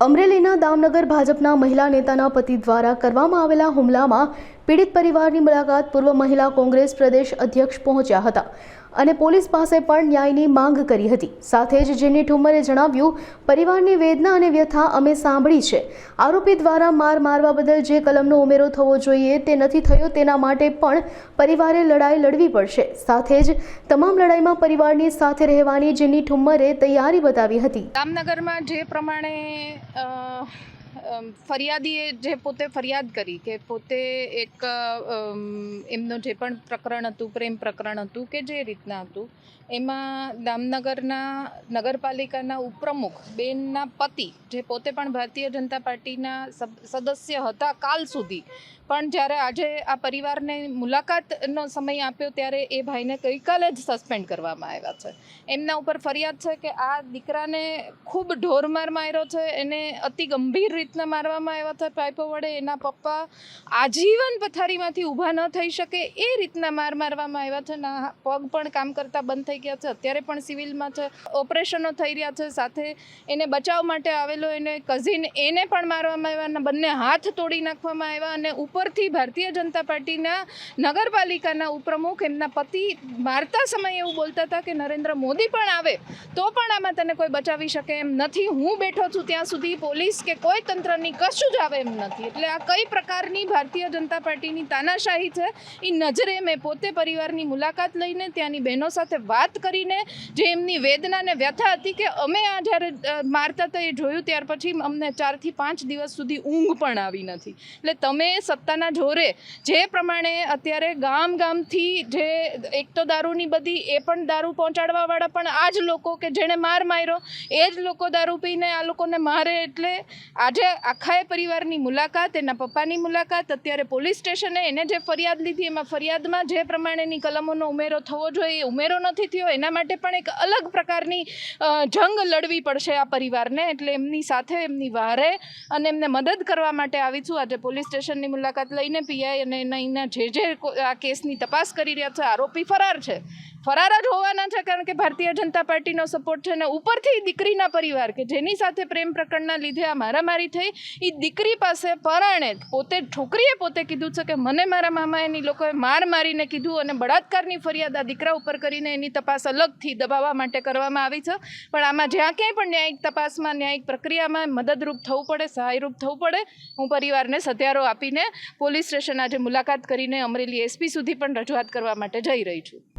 અમરેલીના દામનગર ભાજપના મહિલા નેતાના પતિ દ્વારા કરવામાં આવેલા હુમલામાં પીડિત પરિવારની મુલાકાત પૂર્વ મહિલા કોંગ્રેસ પ્રદેશ અધ્યક્ષ પહોંચ્યા હતા. અને પોલીસ પાસે પણ ન્યાયની માંગ કરી હતી. સાથે જ જેની ઠુમ્મરે જણાવ્યું, પરિવારની વેદના અને વ્યથા અમે સાંભળી છે. આરોપી દ્વારા માર મારવા બદલ જે કલમનો ઉમેરો થવો જોઈએ તે નથી થયો તેના માટે પણ પરિવારે લડાઈ લડવી પડશે. સાથે જ તમામ લડાઈમાં પરિવારની સાથે રહેવાની જેની ઠુમ્મરે તૈયારી બતાવી હતી. જામનગરમાં જે પ્રમાણે ફરિયાદીએ જે પોતે ફરિયાદ કરી કે પોતે એક એમનું જે પણ પ્રકરણ હતું, પ્રેમ પ્રકરણ હતું કે જે રીતના હતું, એમાં દામનગરના નગરપાલિકાના ઉપપ્રમુખ બેનના પતિ જે પોતે પણ ભારતીય જનતા પાર્ટીના સદસ્ય હતા કાલ સુધી પણ જ્યારે આજે આ પરિવારને મુલાકાતનો સમય આપ્યો ત્યારે એ ભાઈને ગઈકાલે જ સસ્પેન્ડ કરવામાં આવ્યા છે. એમના ઉપર ફરિયાદ છે કે આ દીકરાને ખૂબ ઢોરમાર માર્યો છે, એને અતિ ગંભીર રીતના મારવામાં આવ્યા છે પાઇપો વડે. એના પપ્પા આજીવન પથારીમાંથી ઊભા ન થઈ શકે એ રીતના માર મારવામાં આવ્યા છે. ના, પગ પણ કામ કરતા બંધ થઈ ગયા છે. અત્યારે પણ સિવિલમાં છે. ઓપરેશનો થઈ રહ્યા છે. સાથે એને બચાવ માટે આવેલો એને કઝિન એને પણ મારવામાં આવ્યા અને બંને હાથ તોડી નાખવામાં આવ્યા અને ઉપરથી ભારતીય જનતા પાર્ટીના નગરપાલિકાના ઉપપ્રમુખ એમના પતિ મારતા સમયે એવું બોલતા હતા કે નરેન્દ્ર મોદી પણ આવે તો પણ આમાં તને કોઈ બચાવી શકે એમ નથી. હું બેઠો છું ત્યાં સુધી પોલીસ કે કોઈ તંત્રની કશું જ આવે એમ નથી. એટલે આ કઈ પ્રકારની ભારતીય જનતા પાર્ટીની તાનાશાહી છે એ નજરે મેં પોતે પરિવારની મુલાકાત લઈને ત્યાંની બહેનો સાથે વાત કરીને જે એમની વેદના અને વ્યથા હતી કે અમે આ જ્યારે મારતા હતા એ જોયું, ત્યાર પછી અમને ચારથી પાંચ દિવસ સુધી ઊંઘ પણ આવી નથી. એટલે તમે સત્તાના જોરે જે પ્રમાણે અત્યારે ગામ ગામથી જે એક તો દારૂની બધી, એ પણ દારૂ પહોંચાડવાવાળા પણ આ જ લોકો કે જેણે માર માર્યો, એ જ લોકો દારૂ પીને આ લોકોને મારે એટલે આજે આખાએ પરિવારની મુલાકાત, એના પપ્પાની મુલાકાત, અત્યારે પોલીસ સ્ટેશને એને જે ફરિયાદ લીધી, એમાં ફરિયાદમાં જે પ્રમાણેની કલમોનો ઉમેરો થવો જોઈએ, એ ઉમેરો નથી થયો, એના માટે પણ એક અલગ પ્રકારની જંગ લડવી પડશે આ પરિવારને, એટલે એમની સાથે એમની વારે અને એમને મદદ કરવા માટે આવી છું. આજે પોલીસ સ્ટેશનની મુલાકાત લઈને પીઆઈ અને એના જે જે આ કેસની તપાસ કરી રહ્યા છે, આરોપી ફરાર છે. ફરાર જ હોવાના છે કારણ કે ભારતીય જનતા પાર્ટીનો સપોર્ટ છે અને ઉપરથી દીકરીના પરિવાર કે જેની સાથે પ્રેમ પ્રકરણના લીધે આ મારામારી થઈ એ દીકરી પાસે પરાણે પોતે છોકરીએ પોતે કીધું છે કે મને મારા મામા એની લોકોએ માર મારીને કીધું અને બળાત્કારની ફરિયાદ આ દીકરા ઉપર કરીને એની તપાસ અલગથી દબાવવા માટે કરવામાં આવી છે. પણ આમાં જ્યાં ક્યાંય પણ ન્યાયિક તપાસમાં, ન્યાયિક પ્રક્રિયામાં મદદરૂપ થવું પડે, સહાયરૂપ થવું પડે, હું પરિવારને સત્યારો આપીને પોલીસ સ્ટેશન આજે મુલાકાત કરીને અમરેલી એસપી સુધી પણ રજૂઆત કરવા માટે જઈ રહી છું.